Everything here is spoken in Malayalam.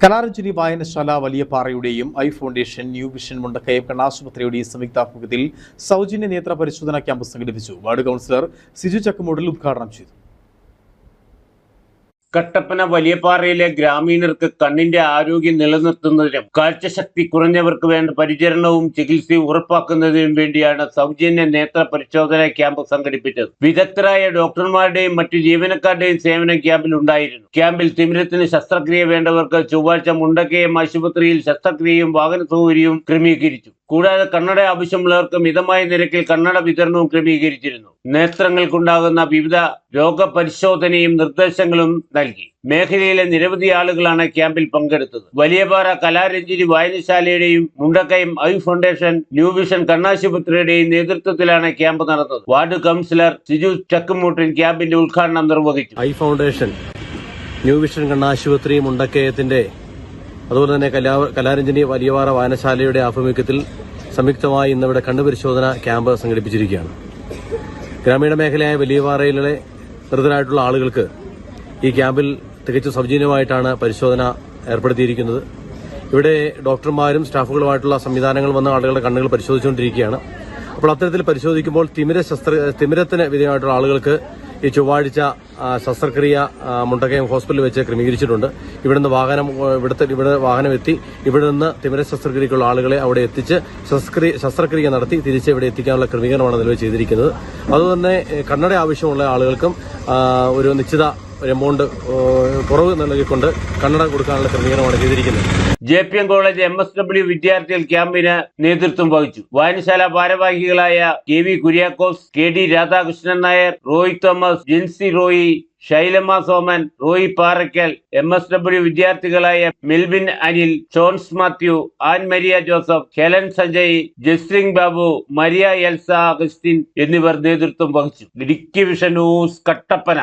കലാരഞ്ജലി വായനശാല വലിയപാറയുടെയും eye foundation new vision Mundakkayam കണ്ണാശുപത്രിയുടെയും സംയുക്താഭിമുഖ്യത്തിൽ സൗജന്യ നേത്ര പരിശോധനാ ക്യാമ്പ് സംഘടിപ്പിച്ചു. വാർഡ് കൗൺസിലർ സിജു ചക്കുമൂടൽ ഉദ്ഘാടനം ചെയ്തു. കട്ടപ്പന വലിയപാറയിലെ ഗ്രാമീണർക്ക് കണ്ണിന്റെ ആരോഗ്യം നിലനിർത്തുന്നതിനും കാഴ്ചശക്തി കുറഞ്ഞവർക്ക് വേണ്ട പരിചരണവും ചികിത്സയും ഉറപ്പാക്കുന്നതിനും വേണ്ടിയാണ് സൗജന്യ നേത്ര പരിശോധന ക്യാമ്പ് സംഘടിപ്പിച്ചത്. വിദഗ്ധരായ ഡോക്ടർമാരുടെയും മറ്റു ജീവനക്കാരുടെയും സേവനം ക്യാമ്പിൽ ഉണ്ടായിരുന്നു. ക്യാമ്പിൽ തിമിരത്തിന് ശസ്ത്രക്രിയ വേണ്ടവർക്ക് ചൊവ്വാഴ്ച മുണ്ടക്കയം ആശുപത്രിയിൽ ശസ്ത്രക്രിയയും വാഹന സൗകര്യവും ക്രമീകരിച്ചു. കൂടാതെ കണ്ണട ആവശ്യമുള്ളവർക്ക് മിതമായ നിരക്കിൽ കണ്ണട വിതരണവും ക്രമീകരിച്ചിരുന്നു. നേത്രങ്ങൾക്കുണ്ടാകുന്ന വിവിധ രോഗപരിശോധനയും നിർദ്ദേശങ്ങളും നൽകി. മേഖലയിലെ നിരവധി ആളുകളാണ് ക്യാമ്പിൽ പങ്കെടുത്തത്. Valiyapara Kalaranjini വായനശാലയുടെയും Mundakkayam eye foundation new vision കണ്ണാശുപത്രിയുടെയും നേതൃത്വത്തിലാണ് ക്യാമ്പ് നടന്നത്. വാർഡ് കൗൺസിലർ സിജു ചക്കുമൂട്ടിൻ ക്യാമ്പിന്റെ ഉദ്ഘാടനം നിർവഹിച്ചു. ഐ ഫൗണ്ടേഷൻ ന്യൂ വിഷൻ കണ്ണാശുപത്രി മുണ്ടക്കയത്തിന്റെ അതുപോലെ തന്നെ കലാ കലാരഞ്ജനി വലിയവാറ വായനശാലയുടെ ആഭിമുഖ്യത്തിൽ സംയുക്തമായി ഇന്നിവിടെ കണ്ണുപരിശോധന ക്യാമ്പ് സംഘടിപ്പിച്ചിരിക്കുകയാണ്. ഗ്രാമീണ മേഖലയായ വലിയവാറയിലെ നിർദ്ധരായിട്ടുള്ള ആളുകൾക്ക് ഈ ക്യാമ്പിൽ തികച്ചും സൗജന്യമായിട്ടാണ് പരിശോധന ഏർപ്പെടുത്തിയിരിക്കുന്നത്. ഇവിടെ ഡോക്ടർമാരും സ്റ്റാഫുകളുമായിട്ടുള്ള സംവിധാനങ്ങൾ വന്ന ആളുകളുടെ കണ്ണുകൾ പരിശോധിച്ചുകൊണ്ടിരിക്കുകയാണ്. അപ്പോൾ അത്തരത്തിൽ പരിശോധിക്കുമ്പോൾ തിമിര ശസ്ത്ര തിമിരത്തിന് വിധേയമായിട്ടുള്ള ആളുകൾക്ക് ഈ ചൊവ്വാഴ്ച ശസ്ത്രക്രിയ മുണ്ടക്കയം ഹോസ്പിറ്റലിൽ വെച്ച് ക്രമീകരിച്ചിട്ടുണ്ട്. ഇവിടെ നിന്ന് വാഹനം ഇവിടുത്തെ ഇവിടെ വാഹനം എത്തി. ഇവിടെ നിന്ന് തിമിര ശസ്ത്രക്രിയക്കുള്ള ആളുകളെ അവിടെ എത്തിച്ച് ശസ്ത്രക്രിയ ശസ്ത്രക്രിയ നടത്തി തിരിച്ച് ഇവിടെ എത്തിക്കാനുള്ള ക്രമീകരണമാണ് നിലവിൽ ചെയ്തിരിക്കുന്നത്. അതുതന്നെ കണ്ണട ആവശ്യമുള്ള ആളുകൾക്കും ഒരു നിശ്ചിത ഒരു എമൗണ്ട് കുറവ് നൽകിക്കൊണ്ട് കണ്ണട കൊടുക്കാനുള്ള ക്രമീകരണമാണ് ചെയ്തിരിക്കുന്നത്. J P M college M S W വിദ്യാർത്ഥികൾ ക്യാമ്പിന് നേതൃത്വം വഹിച്ചു. വായനശാല ഭാരവാഹികളായ K V Kuriakose K D Radhakrishnan Nair Roy Thomas Jincy Roy Shylamma Soman Roy Parakkal M S W വിദ്യാർത്ഥികളായ Melvin Anil John's Mathew an Maria Joseph Helen Sanjay Justin Babu Maria Elsa Augustine എന്നിവർ നേതൃത്വം വഹിച്ചു. Idukki vision news Kattappana.